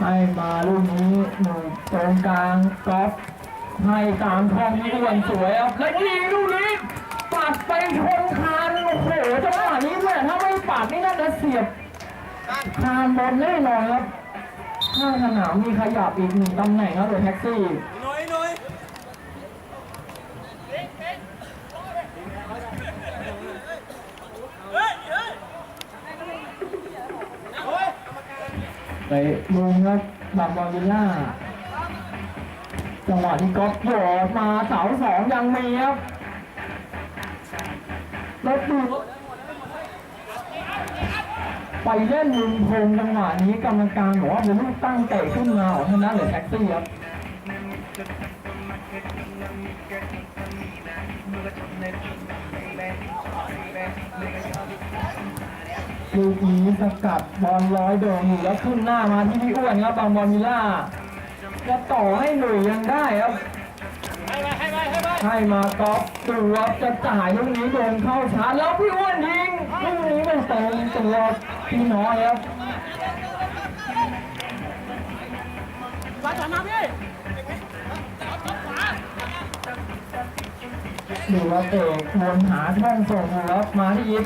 ให้มาลูกนี้หนึ่งตรงกลางกอล์ฟให้ตามทองนี่อ้วนสวยครับและยิงลูกนี้ปัดไปชนคานโอ้โหจังหวะนี้แม่ถ้าไม่ปัดนี่น่าจะเสียบคานบอลแน่นอนครับข้างสนามมีขยับอีกหนึ่งตำแหน่งครับเลยแท็กซี่ หน่อยหน่อยไปลุงครับบางบอลวิลล่าจังหวะที่ก๊อฟหยอดมาเสาสองยังมีครับแล้วดูไปเล่นมุมพงจังหวะนี้กรรมการบอกว่าเป็นลูกตั้งเตะขึ้นมาของทางด้นเหลือแท็กซี่ครับลู กนี้สกัดบอลร้อยโดงอยู่แล้วขึ้นหน้ามาที่พี่อ้วนครับบางบอลวิล่าจะต่อให้หนุ่ยยังได้ครับให้ไปให้ไปให้ไปให้มากอฟตัวจะจ่ายลูกนี้โดนเข้าชาร์จแล้วพี่อ้วนยิงลูกนี้มันตรงตัวพี่น้อยครับมาจับมาพี่ดูว่าเอกวนหาช่องส่งครับมาที่ยิป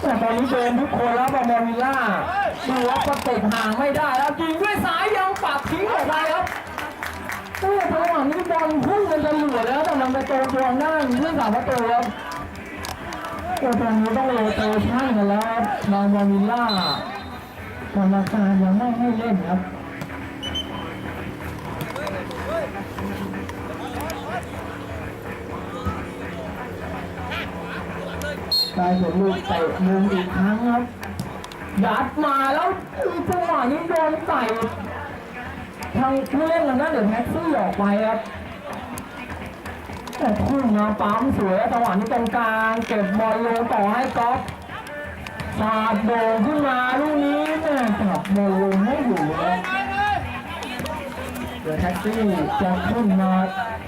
แต่ตอนนี้เดินทุกคนแล้วบอลวิลล่าดูว่าประกบห่างไม่ได้แล้วยิงด้วยซ้ายยังปัดทิ้งออกไปครับโอ้จังหวะนี้บอลพุ่งกันจะเหลือแล้วแต่มันไปโตตรงด้านเรื่องสามประตูครับโอ้ตอนนี้ต้องโรเตชั่นกันแล้วครับบอลวิลล่ากรรมการยังไม่ให้เล่นครับ ได้ผลลูกเตะมุมอีกครั้งครับยัดมาแล้วจังหวะนี้โดนใส่ทางผู้เล่นทางด้านเดือดแท็กซี่ออกไปครับแต่พุ่งมาปั๊มสวยจังหวะนี้ตรงกลางเก็บบอลลงต่อให้ก๊อฟสาดโด่งขึ้นมาลูกนี้แม่จับบอลลงไม่อยู่ครับเดือดแท็กซี่จะขึ้นมา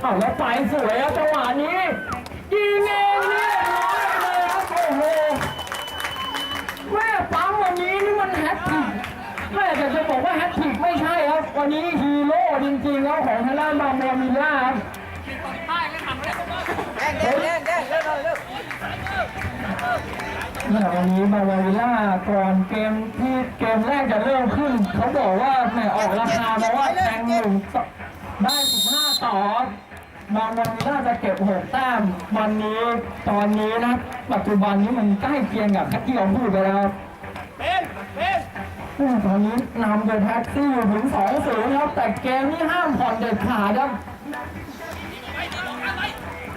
เอาแล้วไปสวยจังหวะนี้ยิงเองเรียบร้อยเลยครับโอ้โห แม่ปั๊มวันนี้นี่มันแฮตทริ แม่แต่จะบอกว่าแฮตทริกไม่ใช่ครับ วันนี้ฮีโร่จริงๆแล้วของทางด้านบางโมมิลล่าครับแดงแดงแดงแดงเร็วเร็วแม่วันนี้บางโมมิลล่าก่อนเกมที่เกมแรกจะเริ่มขึ้น เขาบอกว่าแม่ออกราคามาว่าแทงหนึ่งได้15ต่อบางโมมิลล่าจะเก็บ6แต้มวันนี้ตอนนี้นะ ปัจจุบันนี้มันใกล้เคียงกับที่เราพูดไปแล้ว แม่ตอนนี้นำโดยแท็กซี่อยู่ถึง2 0ครับแต่เกมนี้ห้ามผ่อนเด็ดขาดครับ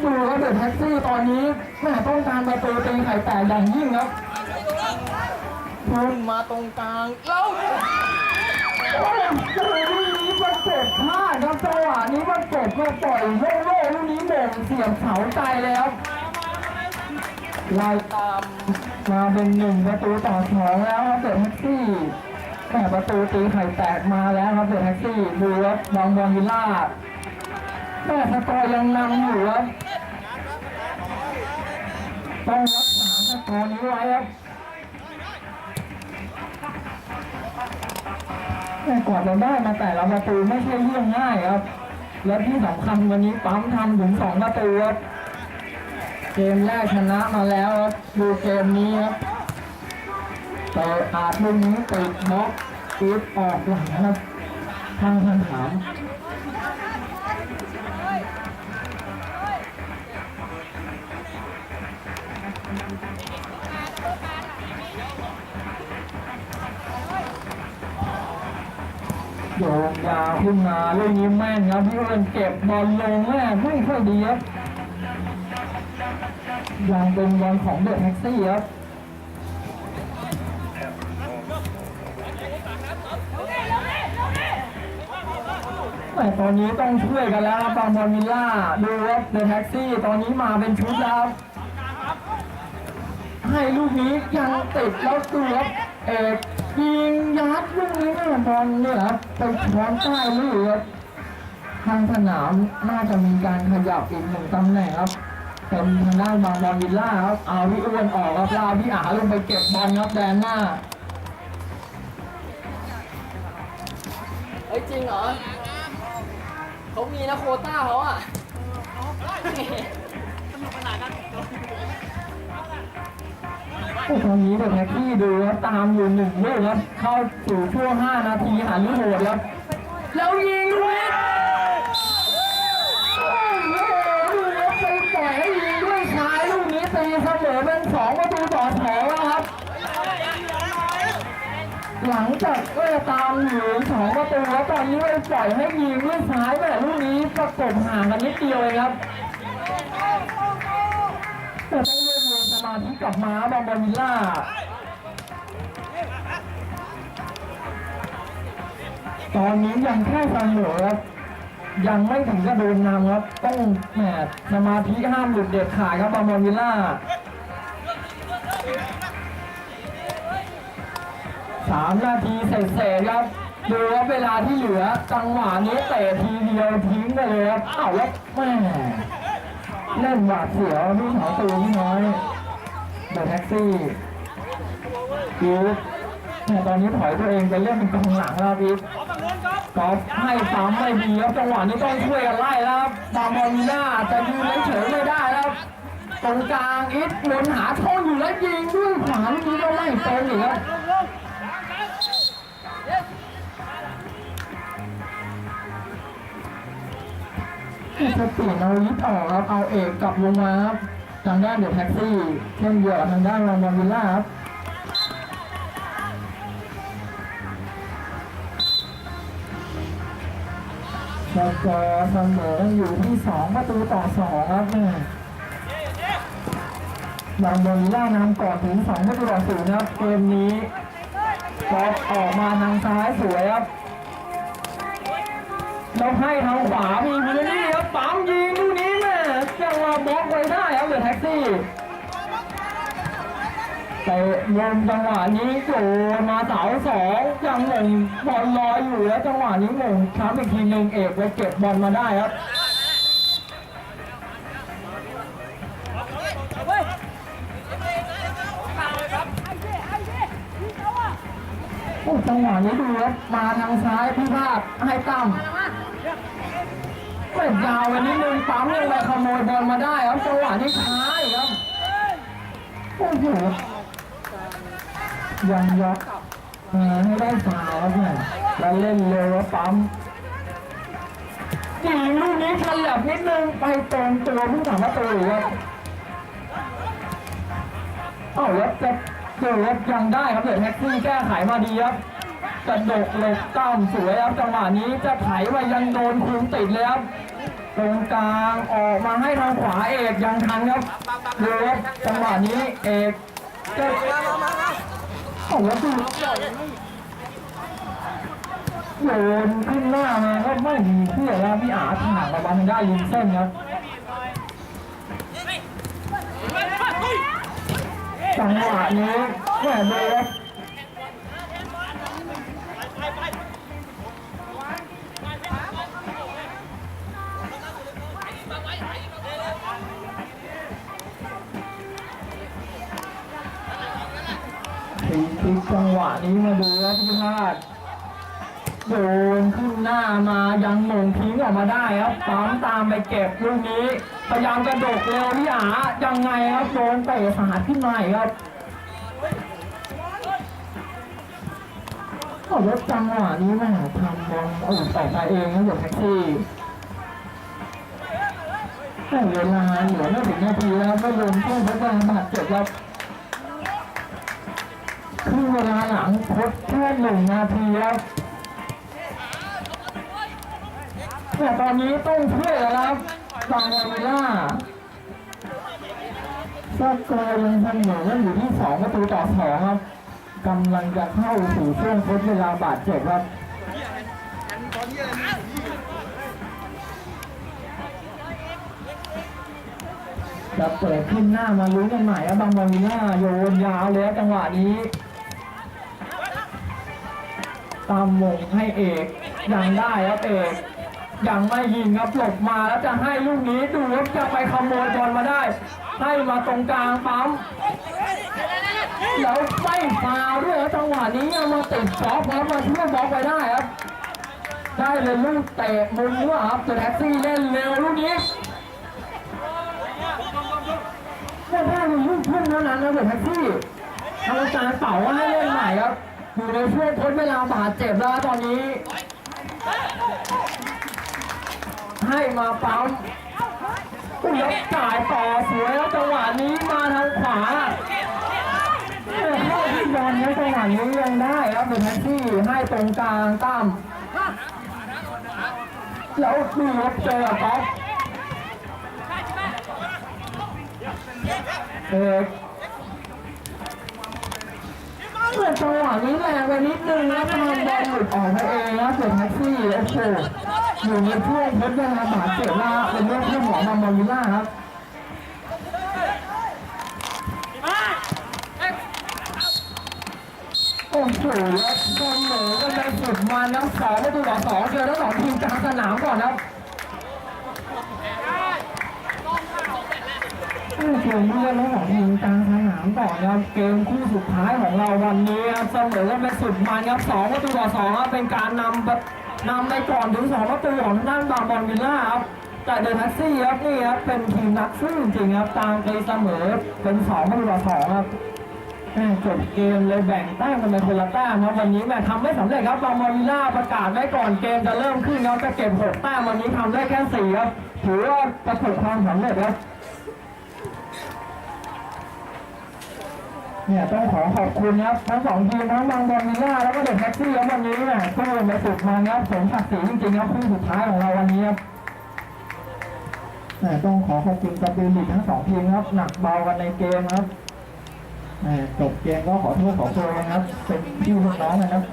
ดูครับเดอะแท็กซี่ตอนนี้แม่ต้องการประตูตีไข่แตกอย่างยิ่งครับพุ่งมาตรงกลางแล้วโอ้โหลูกนี้มันเจ็บพลาดครับจังหวะนี้มันเจ็บก็ปล่อยโล่งๆลูกนี้โด่งเสียบเสาใจเลยครับไล่ตามมาเป็นหนึ่งประตูต่อสองแล้วครับเดอะแท็กซี่ แต่ประตูตีไข่แตกมาแล้วครับเดอะแท็กซี่ดูรับบางบอลวิลล่าแต่สกอร์ยังนำอยู่ครับต้องรักษาสกอร์นี้ไว้ครับแต่กว่าจะได้มาแต่ละประตูไม่ใช่เรื่องง่ายครับ และที่สำคัญวันนี้ปั๊มทำถึงสองประตูครับ เกมแรกชนะมาแล้วครับดูเกมนี้ครับ แต่อาจลูกนี้ติดบล็อกติดออกหลังครับทางสนามโยกยาวขึ้นมาลูกนี้แม่นครับพี่เอิญเก็บบอลลงแม่ไม่ค่อยดีครับยังเป็นบอลของเดอะแท็กซี่ครับ แต่ตอนนี้ต้องช่วยกันแล้วครับบางบอลมิลล่าดูครับเดอะแท็กซี่ ตอนนี้มาเป็นชุดแล้วครับให้ลูกนี้ยังติดแล้วดูครับเอกยิงยัดลูกนี้แม่บอลเนี่ยครับไปช้อนใต้ลูกครับทางสนามน่าจะมีการขยับอีกหนึ่งตำแหน่งครับเป็นทางด้านบางบอลวิลล่าครับเอาพี่อ้วนออกครับลาพี่อาลงไปเก็บบอลครับแดนหน้าเฮ้ยจริงเหรอ เขามีนะโควต้าเขาอะโอ้ตอนนี้เดอะแท็กซี่ดูครับตามอยู่หนึ่งลูกครับเข้าสู่ช่วง 5 นาทีหันโหดครับแล้วยิงด้วย จากเอ้ตามอยู่สองประตูแล้วตอนนี้ไปปล่อยให้ยิงด้วยซ้ายแม่ลูกนี้ประกบห่างกันนิดเดียวเองครับแต่ต้องเรียกรวมสมาธิกับม้าบางบาวิลล่าตอนนี้ยังแค่เสมอครับยังไม่ถึงจะโดนนำครับต้องแหมสมาธิห้ามหลุดเด็ดขาดครับบางบาวิลล่า สามนาทีเสร็จๆครับดูว่าเวลาที่เหลือจังหวะนี้เตะทีเดียวทิ้งไปเลยครับอ้าวแล้วแม่เล่นหวาดเสียวพี่สาวตูพี่น้อยเดอะแท็กซี่พีทเนี่ยตอนนี้ถอยตัวเองไปเล่นเป็นกองหลังแล้วพีทกอล์ฟให้ซ้ำไม่ดีครับจังหวะนี้ต้องช่วยกันไล่แล้วครับบาบอลน่าจะยืนเฉยไม่ได้แล้วครับตรงกลางอิทหมุนหาช่องอยู่แล้วยิงด้วยขวาลูกนี้ก็ไม่ตรงอีกครับ จะเปลี่ยนเอาลิฟต์ออกครับเอาเอกกลับลงมาครับทางด้านเดอะแท็กซี่เช่นเดียวกับทางด้านรองบอลวิลล่าครับสกอร์เสมออยู่ที่สองประตูต่อสองครับแม่รองบอลวิลล่านำก่อนถึงสองประตูต่อศูนย์ครับเกมนี้กอลออกมาทางซ้ายสวยครับ เราให้ทางขวามีพื้นที่ครับปั๊มยิงลูกนี้แม่จังหวะบล็อกไว้ได้ครับเดอแท็กซี่แต่ลมจังหวะนี้โจมาเสาสองยังหนึ่งบอลลอยอยู่แล้วจังหวะนี้หนึ่งช้ำอีกทีหนึ่งเอกไปเก็บบอลมาได้ครับโอ้จังหวะนี้ดูครับมาทางซ้ายพี่ภาคให้ตั้ม เปิดยาวไปนิดนึงปั๊มยังไปขโมยบอลมาได้ครับจังหวะที่ช้าอีกครับโอ้โหยังยกมาให้ได้ฟาวครับเนี่ยแล้วเล่นเร็วแล้วปั๊มยิงลูกนี้ฉลับนิดนึงไปตรงตัวผู้สามประตูอีกครับเอ้าแล้วจะเจอครับยังได้ครับเดี๋ยวแท็กซี่แก้ไขมาดีครับ กระดกเหล็กต้อมสวยครับจังหวะนี้จะไถมายังโดนคุมติดเลยครับตรงกลางออกมาให้ทางขวาเอกยังทันครับดูครับจังหวะนี้เอกจะโอ้โหดูโยนขึ้นหน้ามาก็ไม่มีเพื่อแล้วพี่อาถางกับบอลทางด้านริมเส้นครับจังหวะนี้แหวนเลยครับ พลิกจังหวะนี้มาดูครับพี่พาดโดนขึ้นหน้ามายังหม่งทิ้งออกมาได้ครับปั๊มตามไปเก็บลูกนี้ พยายามกระโดดเร็วพี่อายังไงครับโดนเตะสาดขึ้นมาครับโอ้แล้วจังหวะนี้แม่ทำบอลอุ่นต่อไปเองนะเดี๋ยวแท็กซี่แต่เวลาเหลือไม่ถึงนาทีแล้วไม่รวมช่วงพักเวลาบาดเจ็บครับ ครึ่เวลาหลังทดแค่หนึ่งนาทีครับแต่ตอนนี้ต้องช่วยแล้วครับบางวาวิล่าสกอร์ยังทำเสมอกันอยู่ที่สองประตูต่อสองครับกำลังจะเข้าสู่ช่วงทดเวลาบาดเจ็บครับจะเปิดขึ้นหน้ามาลุ้นกันใหม่ครับบางบอลมีหน้าโยนยาวเลยจังหวะนี้ ตามมงให้เอกยังได้ครับเอกยังไม่ยิงครับหลบมาแล้วจะให้ลูกนี้ดูครับจะไปขโมยบอลมาได้ ให้มาตรงกลางปั๊มแล้วไม่ฟาด้วยจังหวะนี้มาติดบล็อกครับมาช่วยบล็อกไปได้ครับ ได้เลยลูกเตะมุมว่าครับเจอแท็กซี่เล่นเร็วลูกนี้แค่ได้เลยลูกพุ่งเท่านั้นนะเจอแท็กซี่ทางการเป่าให้เล่นใหม่ครับ อยู่ในช่วงทดเวลาบาดเจ็บแล้วตอนนี้ ให้มาปั๊มอุ้ยแล้วจ่ายต่อสวยแล้วจังหวะนี้มาทางขวาโอ้โหที่บอลนี้จังหวะนี้ยังได้ครับเป็นแท็กซี่ให้ตรงกลางตั้มแล้วดูครับเจอกับป๊อป เอกเมื่อจังหวะนี้แรงไปนิดนึงแล้วทำบอลหลุดออกไปเองนะส่วนแท็กซี่โอ้โหอยู่ในช่วงทดเวลาบาดเจ็บแล้วเป็นเรื่องที่หมอมาโมลิล่าครับโอ้โหแล้วบอลเสมอกันในสุดมันนะสองประตูต่อสองเจอทั้งสองทีมกลางสนามก่อนครับ โอ้โหเมื่อทั้งสองทีมกลางสนามก่อนครับเกมคู่สุดท้ายของเราวันนี้ครับเสมอกันไปสุดมันครับสองประตูต่อสองครับเป็นการนำแบบนำไปก่อนถึงสองประตูของด้านบางบอลวิลล่าครับแต่เดอะแท็กซี่ครับนี่ครับเป็นทีมนักสู้จริงครับตามตีเสมอเป็นสองประตูต่อสองครับจบเกมเลยแบ่งแต้มกันไปคนละแต้มครับวันนี้แม่ทำไม่สำเร็จครับบางมาริล่าประกาศไว้ก่อนเกมจะเริ่มขึ้นครับจะเก็บหกแต้มวันนี้ทำได้แค่สี่ครับถือว่าประสบความสำเร็จครับ เนี่ยต้องขอขอบคุณครับทั้งสองทีมทั้งบางบอลมิล่าแล้วก็เด็กแท็กซี่ครับวันนี้เนี่ยสู้กันไปสุดมันครับสมศักดิ์ศรีจริงๆครับคู่สุดท้ายของเราวันนี้ครับเนี่ยต้องขอขอบคุณกับดูลิกทั้งสองทีมครับหนักเบากันในเกมครับแหม่จบเกมก็ขอโทษขอโทษนะครับ เป็นพี่ลูกน้องนะครับ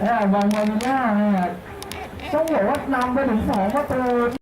แหม่บอลมาริน่าเนี่ยต้องบอกว่านำไปถึงสองประตู